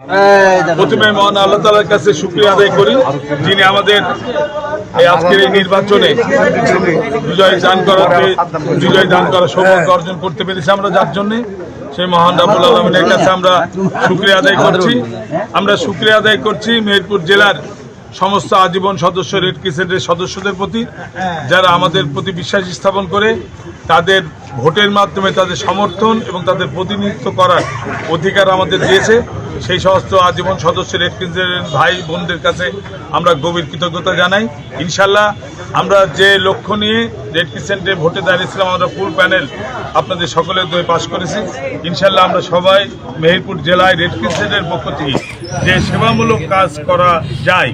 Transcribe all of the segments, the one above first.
প্রথমে মহান আল্লাহ তালার কাছে শুক্রিয়া আদায় করি, যিনি আমাদের এই আজকের এই নির্বাচনে বিজয় দান করাতে, বিজয় দান করার সৌভাগ্য অর্জন করতে পেরেছি আমরা যার জন্য। সেই মহান রাবুল আলমিনের কাছে আমরা শুক্রিয়া আদায় করছি। আমরা শুক্রিয়া আদায় করছি মেহেরপুর জেলার সমস্ত আজীবন সদস্য রেড ক্রিসেন্টের সদস্যদের প্রতি, যারা আমাদের প্রতি বিশ্বাস স্থাপন করে তাদের ভোটের মাধ্যমে তাদের সমর্থন এবং তাদের প্রতিনিধিত্ব করার অধিকার আমাদের দিয়েছে। সেই সমস্ত আজীবন সদস্য রেড ক্রিসেন্টের ভাই বোনদের কাছে আমরা গভীর কৃতজ্ঞতা জানাই। ইনশাল্লাহ আমরা যে লক্ষ্য নিয়ে রেড ক্রিসেন্টে ভোটে দাঁড়িয়েছিলাম, আমরা ফুল প্যানেল আপনাদের সকলের দয়ে পাশ করেছি। ইনশাল্লাহ আমরা সবাই মেহেরপুর জেলায় রেড ক্রিসেন্টের পক্ষ থেকে যে সেবামূলক কাজ করা যায়,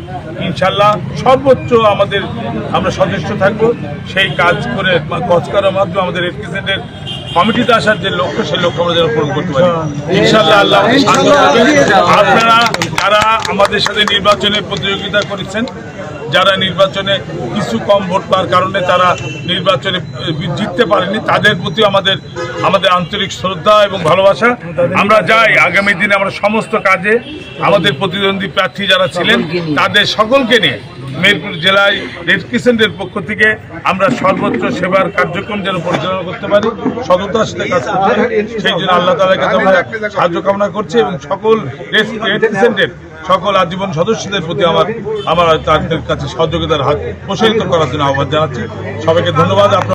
ইনশাল্লাহ সর্বোচ্চ আমাদের, আমরা সচেষ্ট থাকব। সেই কাজ করে কাজ করার মাধ্যমে আমাদের ক্রিসেন্টের কমিটিতে আসার যে লক্ষ্য, সেই লক্ষ্য আমরা যেন পূরণ করতে পারি। ইনশাল্লাহ আল্লাহ আপনারা যারা আমাদের সাথে নির্বাচনে প্রতিযোগিতা করেছেন যারা নির্বাচনে কিছু কম ভোট পাওয়ার কারণে তারা নির্বাচনে জিততে পারেনি, তাদের প্রতি আমাদের আমাদের আন্তরিক শ্রদ্ধা এবং ভালোবাসা। আমরা যাই, আগামী দিনে আমরা সমস্ত কাজে, আমাদের প্রতিদ্বন্দ্বী প্রার্থী যারা ছিলেন, তাদের সকলকে নিয়ে মেরপুর জেলায় রেড ক্রিসেন্টের পক্ষ থেকে আমরা সর্বোচ্চ সেবার কার্যক্রম যেন পরিচালনা করতে পারি, সততার সাথে কাজ করতে পারি। সেই জন্য আল্লাহ তালার কাছে আমরা সাহায্য কামনা করছি এবং সকল রেড ক্রিসেন্টের সকল আজীবন সদস্যদের প্রতি আমার আমার তাদের কাছে সহযোগিতার হাত প্রসারিত করার জন্য আহ্বান জানাচ্ছি। সবাইকে ধন্যবাদ। আপনার